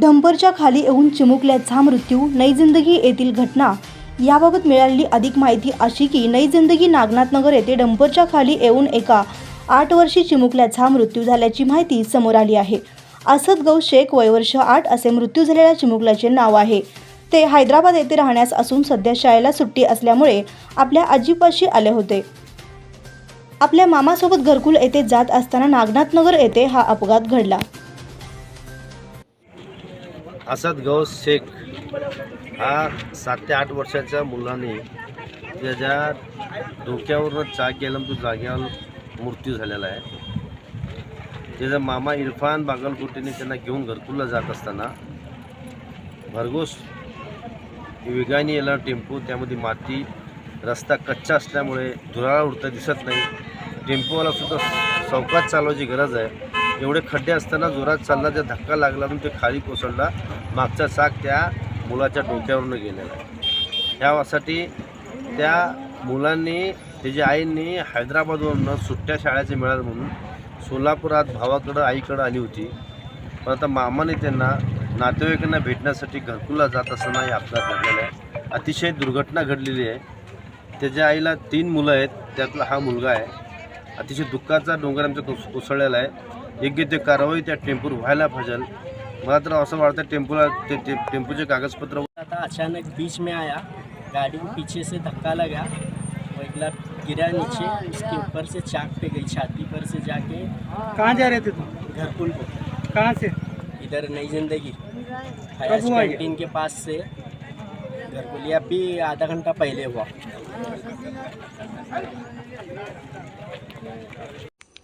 डंपरच्या खाली येऊन चिमुकल्याचा मृत्यू नैजिंदगी येथील घटना. याबाबत मिळालेली अधिक माहिती अशी की नैजिंदगी नागनाथनगर येथे डंपरच्या खाली येऊन एका आठ वर्षी चिमुकल्याचा मृत्यू झाल्याची माहिती समोर आली आहे. असद गौ शेख वयवर्ष आठ असे मृत्यू झालेल्या चिमुकल्याचे नाव आहे. ते हैदराबाद येथे राहण्यास असून सध्या शाळेला सुट्टी असल्यामुळे आपल्या आजीपाशी आले होते. आपल्या मामासोबत घरकुल येथे जात असताना नागनाथनगर येथे हा अपघात घडला. असद गौस शेख हा सात ते आठ वर्षाच्या मुलाने त्याच्या डोक्यावरनं चाक गेला तो जाग्यावर मृत्यू झालेला आहे. त्याचा मामा इरफान बागलकोटेने त्यांना घेऊन घरकुलला जात असताना भरघोस वेगाने येणार टेम्पो त्यामध्ये माती रस्ता कच्चा असल्यामुळे धुराळा उडता दिसत नाही. टेम्पोवाला सुद्धा चौकात चालवायची गरज आहे. एवढे खड्डे असताना जोरात चालला त्या धक्का लागला म्हणून ते खाली कोसळला. मागचा चाक त्या मुलाच्या डोक्यावरून गेलेला आहे. ह्यासाठी त्या मुलांनी त्याच्या आईंनी हैदराबादवरून सुट्ट्या शाळेचे मिळालं म्हणून सोलापुरात भावाकडं आईकडं आली होती. पण आता मामाने त्यांना नातेवाईकांना भेटण्यासाठी घरकुला जात असताना हे अपघात घडलेला आहे. अतिशय दुर्घटना घडलेली आहे. त्याच्या आईला तीन मुलं आहेत त्यातला हा मुलगा आहे. अतिशय दुःखाचा डोंगर आमच्या कोस कोसळलेला आहे. योग्य ते कारवाई त्या टेम्पोवर व्हायला पाहिजे मला तर असं वाटतं टेम्पोला ते ते टेम्पोचे कागदपत्र था अचानक बीच में आया गाड़ी के पीछे से धक्का लगा वो एक लाख गिरा नीचे उसके ऊपर से चाक पे गई छाती पर से जाके कहाँ जा रहे थे तुम? घरकुल को कहाँ से? इधर नई ज़िंदगी। हयाज हुआ ये? कैंटीन के पास से घरकुल ये अभी आधा घंटा पहले हुआ।